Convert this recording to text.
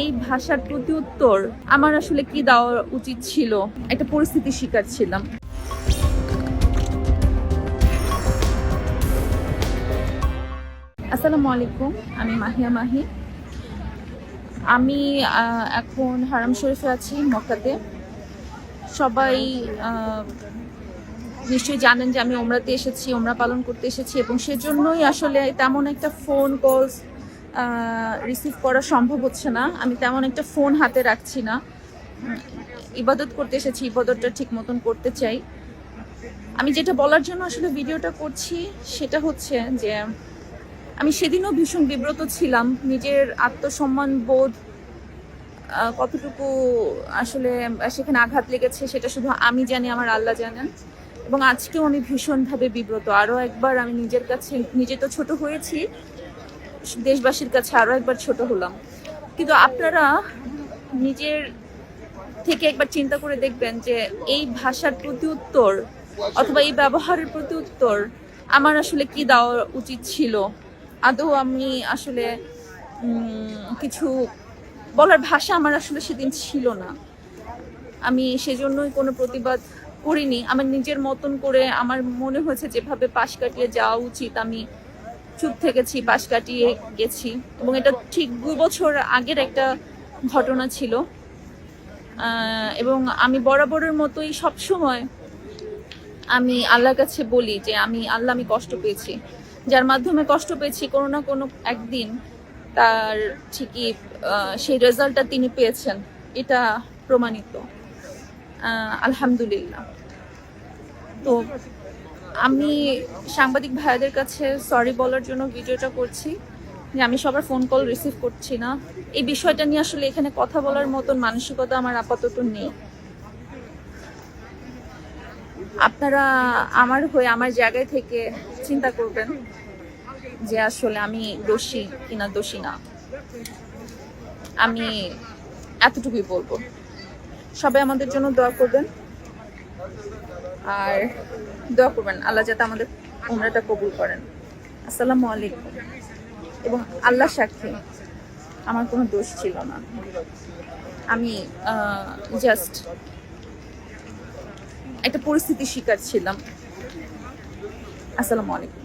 এই ভাষার প্রতি উত্তর আমার আসলে কি দেওয়া উচিত ছিল? একটা পরিস্থিতির শিকার ছিলাম। আসসালামু আলাইকুম, আমি মাহিয়া মাহি। আমি এখন হারাম শরীফে আছি মক্কাতে। সবাই নিশ্চয়ই জানেন যে আমি ওমরাতে এসেছি ওমরা পালন করতে এসেছি এবং সেজন্যই আসলে তেমন একটা ফোন কলস রিসিভ করা সম্ভব হচ্ছে না। আমি তেমন একটা ফোন হাতে রাখছি না। ইবাদত করতে এসেছি, ইবাদতটা ঠিক মতন করতে চাই। আমি যেটা বলার জন্য আসলে ভিডিওটা করছি, সেটা হচ্ছে যে, আমি সেদিনও ভীষণ বিব্রত ছিলাম। নিজের আত্মসম্মান বোধ কতটুকু আসলে সেখানে আঘাত লেগেছে, সেটা শুধু আমি জানি, আমার আল্লাহ জানেন। এবং আজকেও আমি ভীষণভাবে বিব্রত। আরও একবার আমি নিজের কাছে, নিজে তো ছোট হয়েছি দেশবাসীর কাছে আরও একবার ছোট হলাম। কিন্তু আপনারা নিজের থেকে একবার চিন্তা করে দেখবেন যে এই ভাষার প্রতি উত্তর অথবা এই ব্যবহারের প্রতি উত্তর আমার আসলে কি দেওয়া উচিত ছিল? আদৌ আমি আসলে কিছু বলার ভাষা আমার আসলে সেদিন ছিল না। আমি সেজন্যই কোনো প্রতিবাদ করিনি। আমার নিজের মতন করে আমার মনে হয়েছে যেভাবে পাশ কাটিয়ে যাওয়া উচিত, আমি চুপ থেকেছি পাশ কাটিয়ে গেছি এবং এটা ঠিক দুই বছর আগের একটা ঘটনা ছিল। এবং আমি বরাবরের মতোই সব সময় আমি আল্লাহর কাছে বলি যে আমি, আল্লাহ আমি কষ্ট পেয়েছি। যার মাধ্যমে কষ্ট পেয়েছি, কোনো না কোনো একদিন তার ঠিকই সেই রেজাল্টটা তিনি পেয়েছেন, এটা প্রমাণিত। আলহামদুলিল্লাহ। তো আমি সাংবাদিক ভাইয়াদের কাছে সরি বলার জন্য ভিডিওটা করছি। যে আমি সবার ফোন কল রিসিভ করছি না। এই বিষয়টা নিয়ে আসলে এখানে কথা বলার মতন মানসিকতা আমার আপাতত নেই। আপনারা আমার হয়ে আমার জায়গায় থেকে চিন্তা করবেন যে আসলে আমি দোষী কিনা দোষী না। আমি এতটুকুই বলব। সবাই আমাদের জন্য দোয়া করবেন। আর দোয়া করবেন, আল্লাহ যাতে আমাদের উমরাটা কবুল করেন। আসসালামু আলাইকুম। এবং আল্লাহ সাক্ষী, আমার কোনো দোষ ছিল না। আমি জাস্ট একটা পরিস্থিতির শিকার ছিলাম। আসসালামু আলাইকুম।